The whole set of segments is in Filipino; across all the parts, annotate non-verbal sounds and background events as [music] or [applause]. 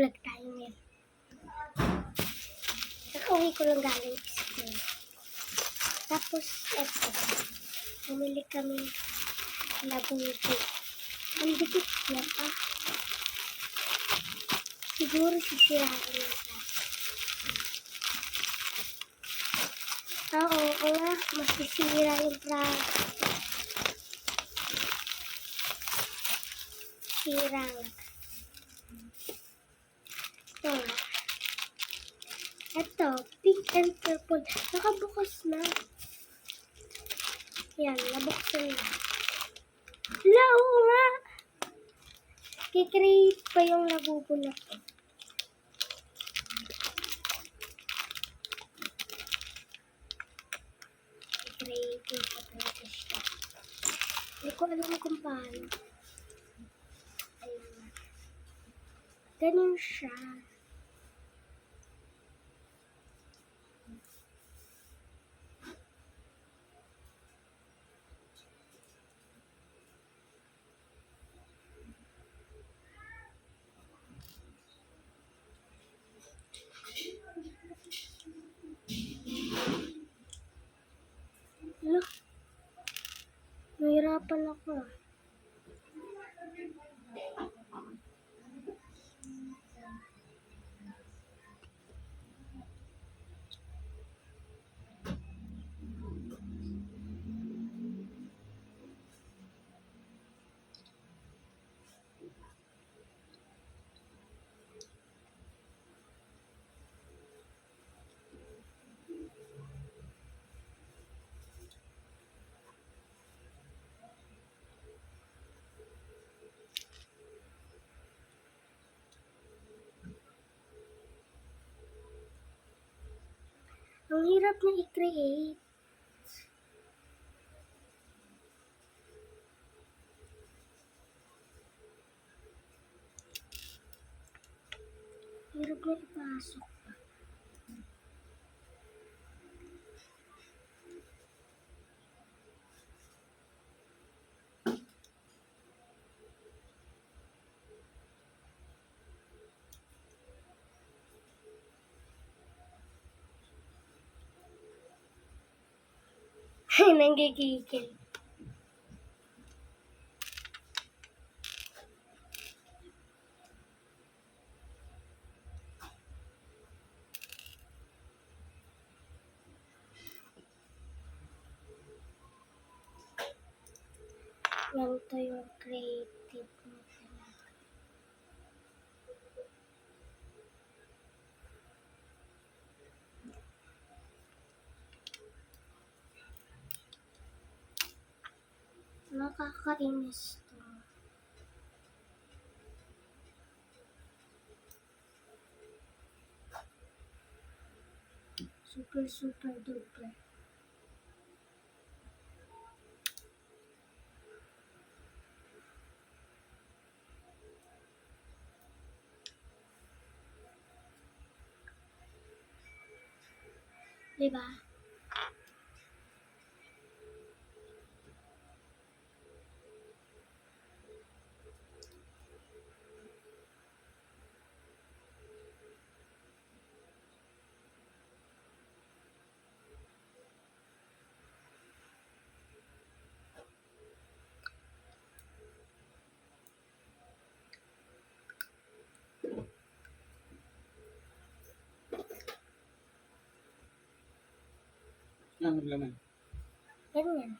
Vlog tayo ngayon. Nakauwi ko lang galing school. Tapos, eto. Bumili kami labubo. Ang dikit niya pa. Siguro sisirain niya sa Ah, oo, oo nga. Masisira yung pra... Sira nga. Ito nga. Ito, pink and purple. Nakabukas na. Yan, nabuksan na. Wala, oo nga. Kikreate pa yung labubo na to. Kikreate pa talaga siya. Hindi ko alam kung paano. Ayun. Ganun siya. Nahirapan ako. Ang hirap na i-create. Hirap na ipasok pa. Nanggigigil. Yan to yung creative mo talaga. Nakakainis to. Super, super duper. Diba? Ang laman. Ganyan.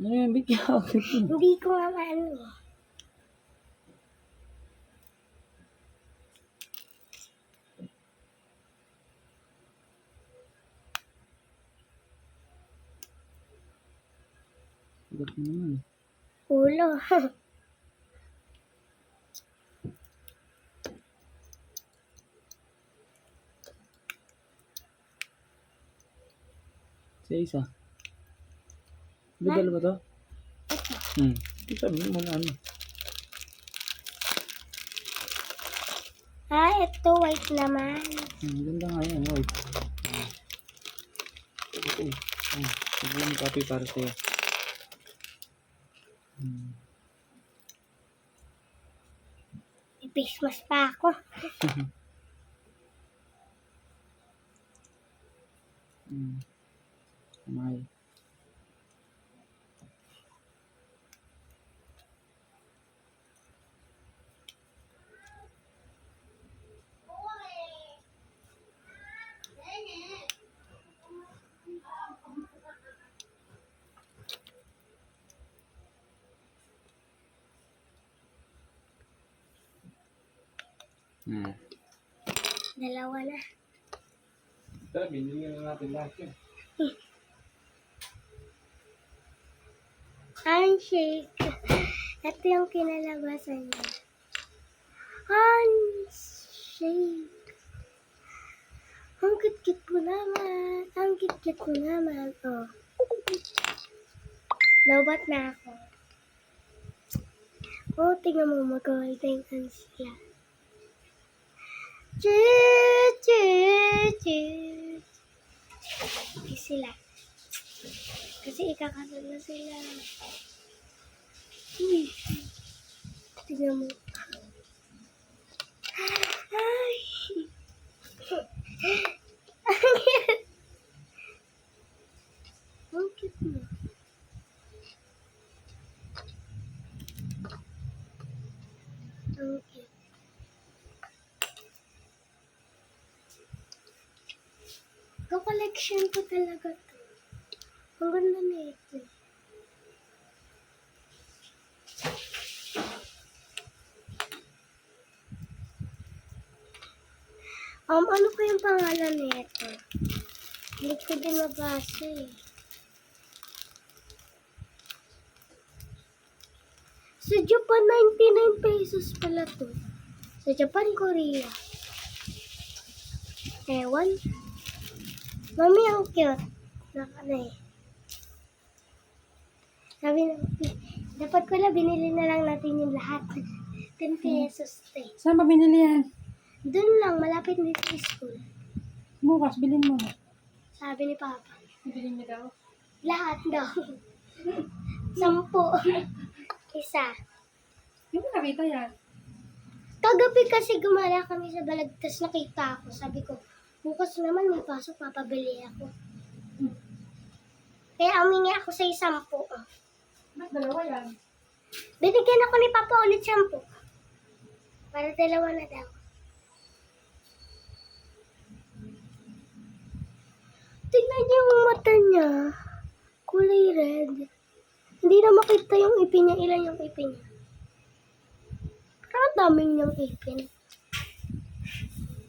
Ano yan, bigyan Hindi ko nga maano eh. Ulo. [laughs] Sa isa. Budal ba to? Hmm. Di sabi mo na ano. ah, ito white naman. Hmm, ganda nga yan. Oy. Ito. Hmm. Sabi mo copy para sa'yo. Hmm. Mask pa ako. [laughs] Hmm. Kamay. Hmm. Dalawa na. Tara, binili na natin lahat yun. Handshake. Ito yung kinalabasan niya. Handshake. Ang kit-kit mo naman. Ang kit-kit mo naman. Oh. Lobat na ako. Oh, tingnan mo mag-golden hands sila. Choo, choo, choo. Okay sila. Kasi ikakaroon na sila. Uy. Tingnan mo. Ay. Ang cute mo. Ang cute. Ka-collection ko talaga to. Ang ganda na ito. Um, ano ko yung pangalan nito? Hindi ko din mabasa eh. Sa Japan, 99 pesos pala to. Sa Japan, Korea. Ewan. Mami, ang cute. Naka na eh. Sabi na, dapat pala binili na lang natin yung lahat. 10 pesos to eh. Saan ba binili yan? Doon lang, malapit dito sa school. Bukas, bilhin mo. Sabi ni Papa. Bilhin niya daw. Lahat daw. [laughs] Sampo. Isa. Hindi mo nakita yan. Kagabi kasi gumala kami sa balagtas, nakita ako. Sabi ko, bukas naman may pasok, papabili ako. Kaya amingi ako sa isang po. Ba't dalawa yan? Binigyan ako ni Papa ulit sampo. Para dalawa na daw. Niyo yung mata niya. Kulay red. Hindi na makita yung ipin niya. Ilan yung ipin niya? Parang ang daming niyang ipin.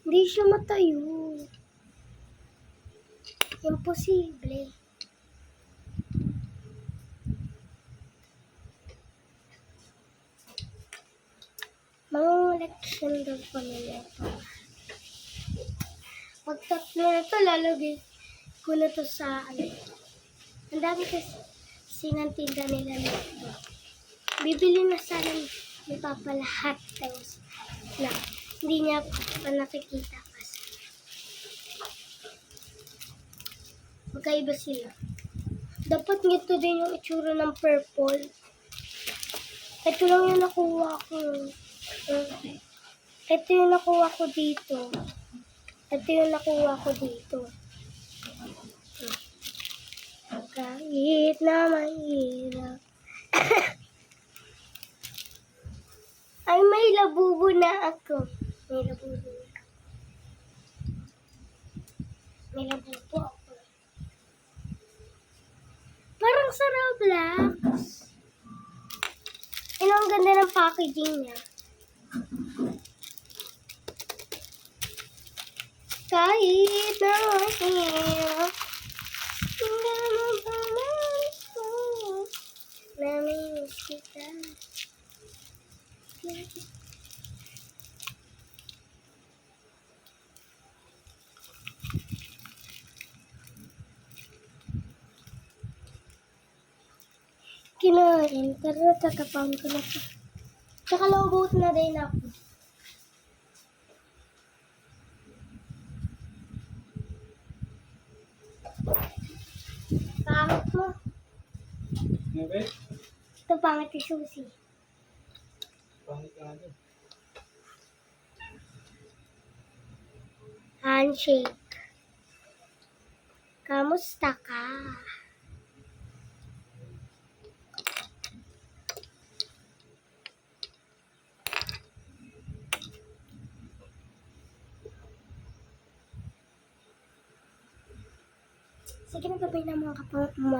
Hindi siya matayo. Imposible. Mga leksyon daw kami nito. Pag tatlo na ito, lalagay ko na to sa ano. Ang dami kasi sinantinda nila nito. Bibili na sana ni Papa lahat. Tapos na, hindi niya pa nakikita kasi. Magkaiba sila. Dapat ngito din yung itsura ng purple. Ito lang yung nakuha ko. Ito yung nakuha ko dito. Ito yung nakuha ko dito. Kahit na mahirap. [coughs] Ay, may labubo na ako. May labubo na ako. May labubo ako. Parang sa Roblox. Ano ang ganda ng packaging niya. Kahit na mahirap, hindi mo ba gusto? Namimiss kita. Kinain, pero tatapang ko na siya. Tsaka lobot na din ako. Pangit mo. Okay? Ito pangit si Susie. Pangit nga. Handshake. Kamusta ka? Sige na gabay na mga kapatid mo.